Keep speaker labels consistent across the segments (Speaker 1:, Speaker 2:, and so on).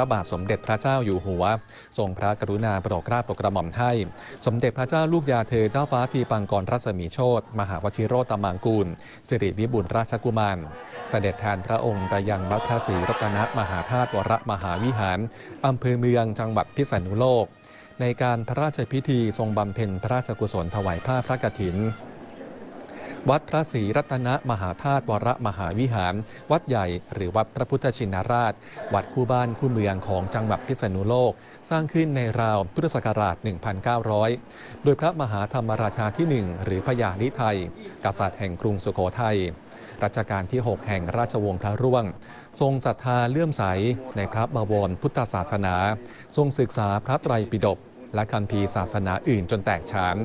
Speaker 1: พระบาทสมเด็จพระเจ้าอยู่หัว ทรงพระกรุณาโปรดเกล้าโปรดกระหม่อมให้ สมเด็จพระเจ้าลูกยาเธอเจ้าฟ้าทีปังกรรัศมีโชตมหาวชิโรตมังกูลสิริวิบุลราชกุมาร เสด็จแทนพระองค์ไปยังวัดพระศรีรัตนมหาธาตุวรมหาวิหาร อำเภอเมืองจังหวัดพิษณุโลก ในการพระราชพิธีทรงบำเพ็ญพระราชกุศลถวายผ้าพระกฐิน วัดพระศรีรัตนมหาธาตุวรมหาวิหาร วัดใหญ่หรือวัดพระพุทธชินราช วัดคู่บ้านคู่เมืองของจังหวัดพิษณุโลก สร้างขึ้นในราวพุทธศักราช 1900 โดยพระมหาธรรมราชาที่ 1 หรือพญาลิไทย กษัตริย์แห่งกรุงสุโขทัยรัชกาลที่ 6 แห่งราชวงศ์พระร่วง ทรงศรัทธาเลื่อมใสในพระบวรพุทธศาสนา ทรงศึกษาพระไตรปิฎก และคัมภีร์ศาสนาอื่นจนแตกฉาน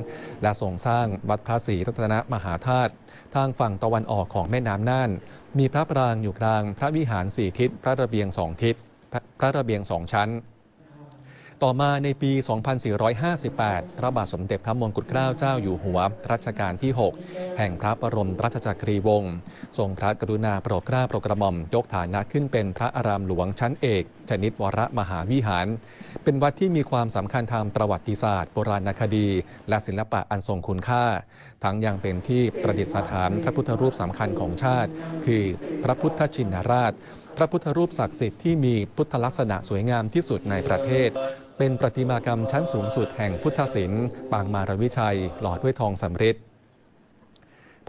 Speaker 1: และทรงสร้างวัดพระศรีรัตนมหาธาตุทางฝั่งตะวันออกของแม่น้ำน่าน มีพระปรางอยู่กลาง พระวิหารสี่ทิศ พระระเบียงสองทิศ พระระเบียงสองชั้น ต่อมาในปี 2458 พระบาทสมเด็จพระมงกุฎเกล้าเจ้าอยู่หัว รัชกาลที่ 6 แห่งพระบรมราชจักรีวงศ์ ทรงพระกรุณาโปรดเกล้าโปรดกระหม่อม ยกฐานะขึ้นเป็นพระอารามหลวงชั้นเอก ชนิดวรมหาวิหาร เป็นวัดที่มีความสำคัญทางประวัติศาสตร์ โบราณคดี และศิลปะอันทรงคุณค่า ทั้งยังเป็นที่ประดิษฐานพระพุทธรูปสำคัญของชาติ คือพระพุทธชินราช พระพุทธรูปศักดิ์สิทธิ์ที่มีพุทธลักษณะสวยงามที่สุดในประเทศ เป็นประติมากรรมชั้นสูงสุดแห่งพุทธศิลป์ปางมารวิชัย หล่อด้วยทองสำริด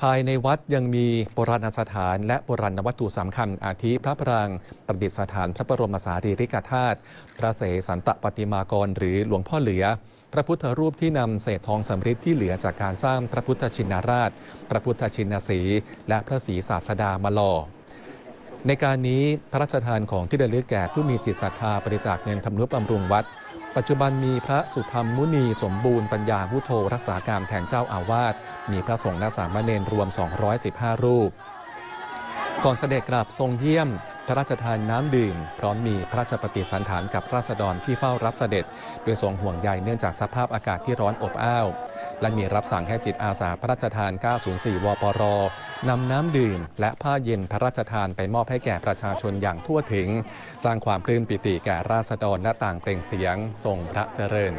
Speaker 1: ภายในวัดยังมีโบราณสถาน และโบราณวัตถุสำคัญอาทิพระปรางประดิษฐานพระบรมสารีริกธาตุพระเสสันตปฏิมากร หรือหลวงพ่อเหลือ พระพุทธรูปที่นำเศษทองสำริดที่เหลือจากการสร้างพระพุทธชินราช พระพุทธชินสี และพระศรีศาสดามาหล่อ ในการนี้พระราชทานของที่ระลึกแก่ผู้มีจิตศรัทธาบริจาคเงินทำนุบำรุงวัด ปัจจุบันมีพระสุธรรมมุนีสมบูรณ์ปัญญาพุโทโธรักษาการแทนเจ้าอาวาส มีพระสงฆ์และสามเณรรวม 215 รูป ก่อนเสด็จกลับทรงเยี่ยม พระราชทานน้ำดื่ม พร้อมมีพระราชปฏิสันถานกับราษฎรที่เฝ้ารับเสด็จ โดยทรงห่วงใยเนื่องจากสภาพอากาศที่ร้อนอบอ้าว และมีรับสั่งให้จิตอาสาพระราชทาน 904 วปรนำน้ำดื่ม และผ้าเย็นพระราชทานไปมอบให้แก่ประชาชนอย่างทั่วถึง สร้างความปลื้มปิติแก่ราษฎรและต่างเปล่งเสียงทรงพระเจริญ